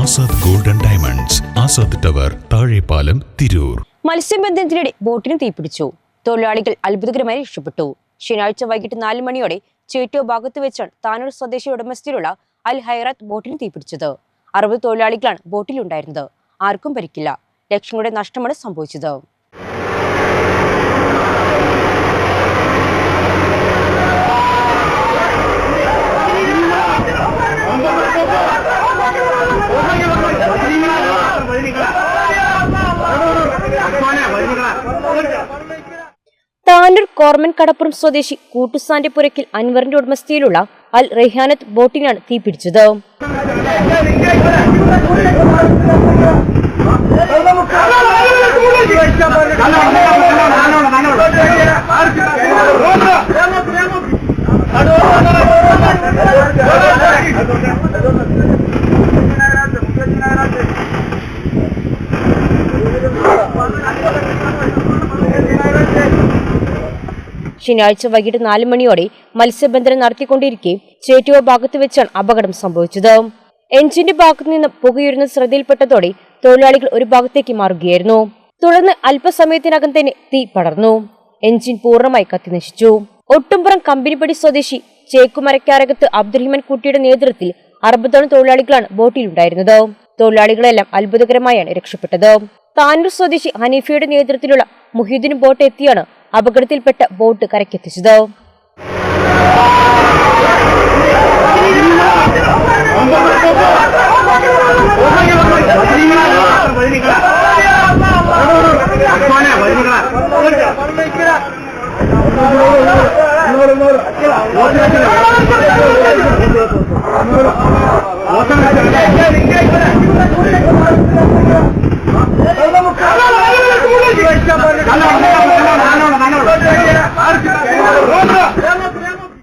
Azad golden diamonds Azad tower Thazhepalam Tirur. മത്സ്യബന്ധനത്തിനിടെ ബോട്ടിന് തീപിടിച്ചു. തൊഴിലാളികൾ അത്ഭുതകരമായി രക്ഷപ്പെട്ടു. ശനിയാഴ്ച വൈകിട്ട് നാല് മണിയോടെ ചേറ്റോ ഭാഗത്ത് വെച്ചാണ് താനൂർ സ്വദേശി ഉടമസ്ഥയിലുള്ള അൽ ഹൈറാത്ത് ബോട്ടിന് തീപിടിച്ചത്. അറുപത് തൊഴിലാളികളാണ് ബോട്ടിലുണ്ടായിരുന്നത്. ആർക്കും പരിക്കില്ല. ലക്ഷങ്ങളുടെ നഷ്ടമാണ് സംഭവിച്ചത്. താനൂർ കോർമൻ കടപ്പുറം സ്വദേശി കൂട്ടുസാന്റെ പുരക്കിൽ അൻവറിന്റെ ഉടമസ്ഥയിലുള്ള അൽ റെഹാനത്ത് ബോട്ടിനാണ് തീപിടിച്ചത് ശനിയാഴ്ച വൈകിട്ട് നാല് മണിയോടെ മത്സ്യബന്ധനം നടത്തിക്കൊണ്ടിരിക്കെ ചേറ്റുവ ഭാഗത്ത് വെച്ചാണ് അപകടം സംഭവിച്ചത്. എഞ്ചിന്റെ ഭാഗത്തു നിന്ന് പുകയുരുന്ന ശ്രദ്ധയിൽപ്പെട്ടതോടെ തൊഴിലാളികൾ ഒരു ഭാഗത്തേക്ക് മാറുകയായിരുന്നു. തുടർന്ന് അല്പസമയത്തിനകം തന്നെ തീ പടർന്നു. എഞ്ചിൻ പൂർണമായി കത്തിനശിച്ചു. ഒട്ടുംപുറം കമ്പനിപ്പടി സ്വദേശി ചേക്കുമരക്കാരകത്ത് അബ്ദുറഹിമൻ കുട്ടിയുടെ നേതൃത്വത്തിൽ അറുപതോളം തൊഴിലാളികളാണ് ബോട്ടിലുണ്ടായിരുന്നത്. തൊഴിലാളികളെല്ലാം അത്ഭുതകരമായാണ് രക്ഷപ്പെട്ടത്. താനൂർ സ്വദേശി ഹനീഫയുടെ നേതൃത്വത്തിലുള്ള മുഹീദിനും ബോട്ട് എത്തിയാണ് അപകടത്തിൽപ്പെട്ട ബോട്ട് കരക്കെത്തിച്ചത് ¡Vamos!